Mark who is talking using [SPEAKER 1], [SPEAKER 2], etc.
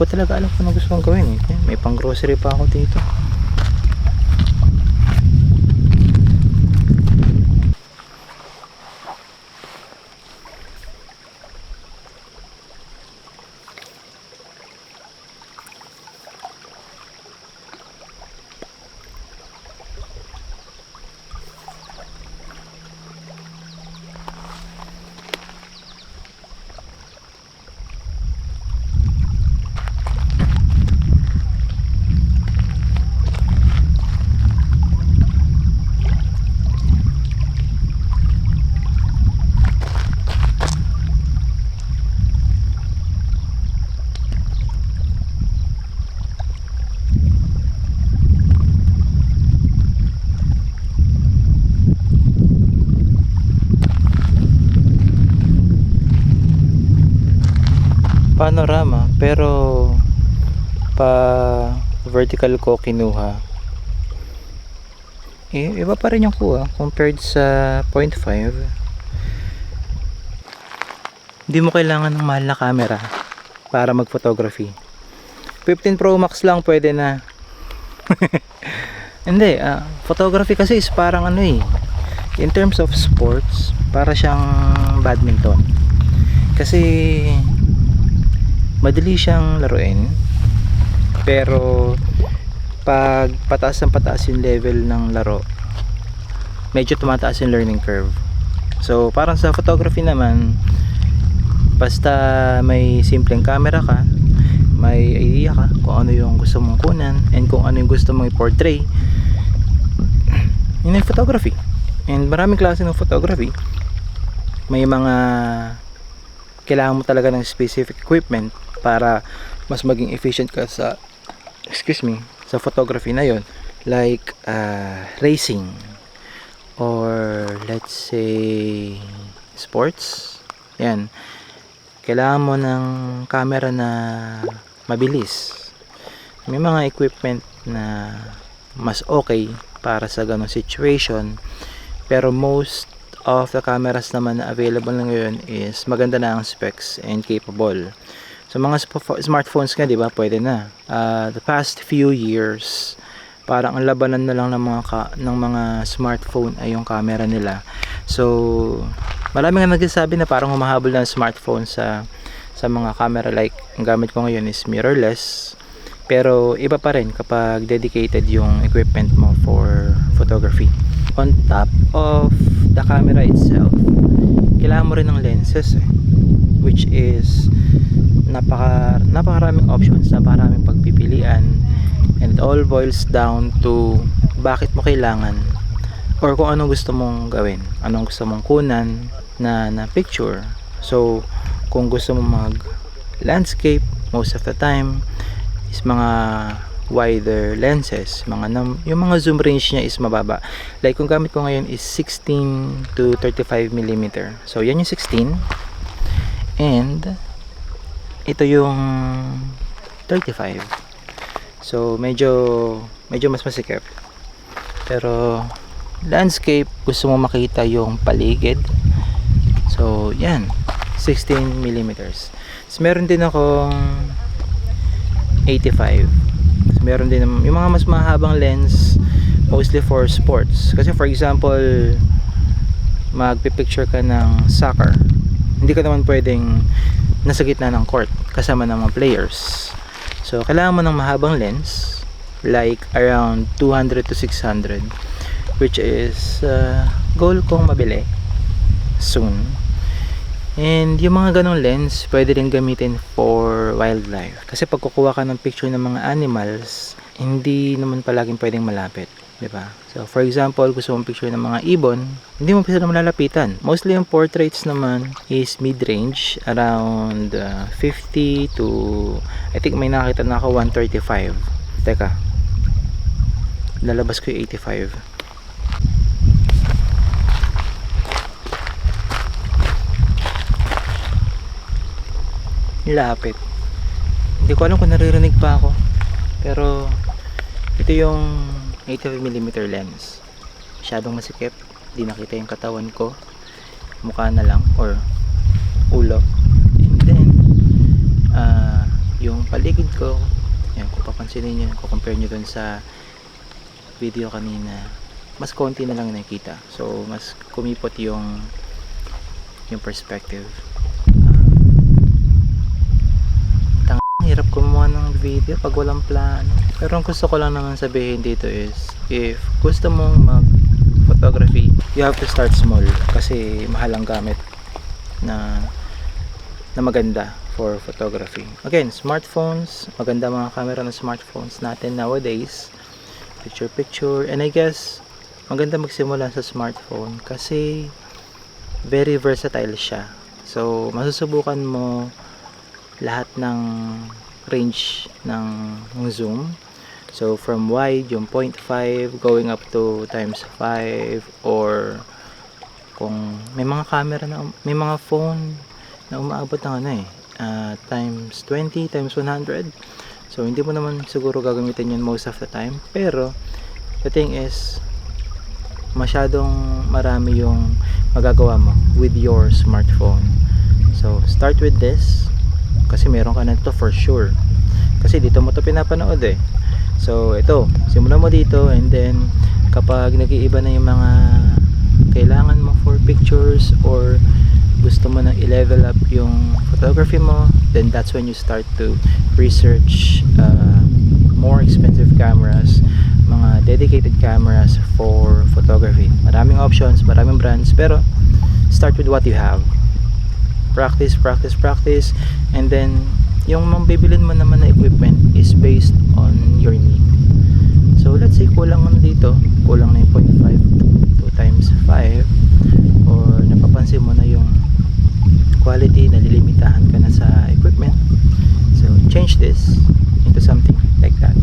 [SPEAKER 1] ko talaga alam kung ano gusto kong gawin eh. May pang grocery pa ako dito. Panorama, pero pa vertical ko kinuha. Eh, iba pa rin yung kuha compared sa 0.5. Hindi mo kailangan ng mahal na camera para mag-photography. 15 Pro Max lang pwede na. Hindi, ah, photography kasi is parang ano eh. In terms of sports, para siyang badminton. Kasi madali siyang laruin. Pero pag pataas ng pataas yung level ng laro, medyo tumataas yung learning curve. So, parang sa photography naman, basta may simpleng camera ka, may idea ka kung ano yung gusto mong kunan and kung ano yung gusto mong i-portray yun yung photography and maraming klase ng photography may mga kailangan mo talaga ng specific equipment para mas maging efficient ka sa excuse me sa photography na yon like uh, racing. Or let's say sports. Yan. Kailangan mo ng camera na mabilis. May mga equipment na mas okay para sa ganong situation. Pero most of the cameras naman na available na ngayon is maganda na ang specs and capable. So mga smartphones nga di ba? Pwede na. Uh, the past few years parang ang labanan na lang ng mga ka- ng mga smartphone ay yung camera nila. So marami nga nagsasabi na parang humahabol na ang smartphone sa sa mga camera. Like ang gamit ko ngayon is mirrorless. Pero iba pa rin kapag dedicated yung equipment mo for photography on top of the camera itself kailangan mo rin ng lenses eh, which is napaka napakaraming options napakaraming pagpipilian. And all boils down to bakit mo kailangan or kung anong gusto mong gawin. Anong gusto mong kunan na, na picture. So kung gusto mo mag landscape most of the time is mga wider lenses. Mga nam, yung mga zoom range niya is mababa. Like kung gamit ko ngayon is 16 to 35 mm so yan yung 16 and ito yung 35 so medyo medyo mas masikip. Pero landscape gusto mo makita yung paligid. So yan. 16 millimeters. So, meron din akong 85 so, meron din yung mga mas mahabang lens mostly for sports. Kasi for example magpipicture ka ng soccer hindi ka naman pwedeng nasa gitna ng court kasama ng mga players. So kailangan mo ng mahabang lens like around 200 to 600 which is uh, goal kong mabili soon and yung mga ganong lens pwede rin gamitin for wildlife kasi pag kukuha ka ng picture ng mga animals hindi naman palaging pwedeng malapit ba? So for example, gusto mong picture ng mga ibon, hindi mo sila malalapitan. Mostly yung portraits naman is mid-range around uh, 50 to I think may nakita na ako 135. Teka. Lalabas ko yung 85. Lapit. Hindi ko alam kung naririnig pa ako. Pero ito yung 85mm lens masyadong masikip di nakita yung katawan ko mukha na lang or ulo and then uh, yung paligid ko yan kung papansinin nyo kung compare nyo dun sa video kanina mas konti na lang nakikita so mas kumipot yung yung perspective hirap gumawa ng video pag walang plano pero ang gusto ko lang naman sabihin dito is if gusto mong mag photography you have to start small kasi mahal ang gamit na na maganda for photography. Again, smartphones, maganda mga camera ng smartphones natin nowadays. Picture picture and I guess maganda magsimula sa smartphone kasi very versatile siya. So, masusubukan mo lahat ng range ng, zoom. So, from wide, yung 0.5 going up to times 5 or kung may mga camera na may mga phone na umaabot ng ano eh ah, times 20 times 100 so hindi mo naman siguro gagamitin yun most of the time. Pero the thing is masyadong marami yung magagawa mo with your smartphone. So start with this kasi meron ka na to for sure. Kasi dito mo to pinapanood eh. So ito simulan mo dito and then kapag nag-iiba na yung mga kailangan mo for pictures or gusto mo na i-level up yung photography mo then that's when you start to research uh, more expensive cameras mga dedicated cameras for photography. Maraming options maraming brands pero start with what you have practice practice practice. And then yung mabibilin mo naman na equipment is based on your need. So let's say kulang na dito kulang na yung 0.5 2 times 5 or napapansin mo na yung quality nalilimitahan ka na sa equipment. So change this into something like that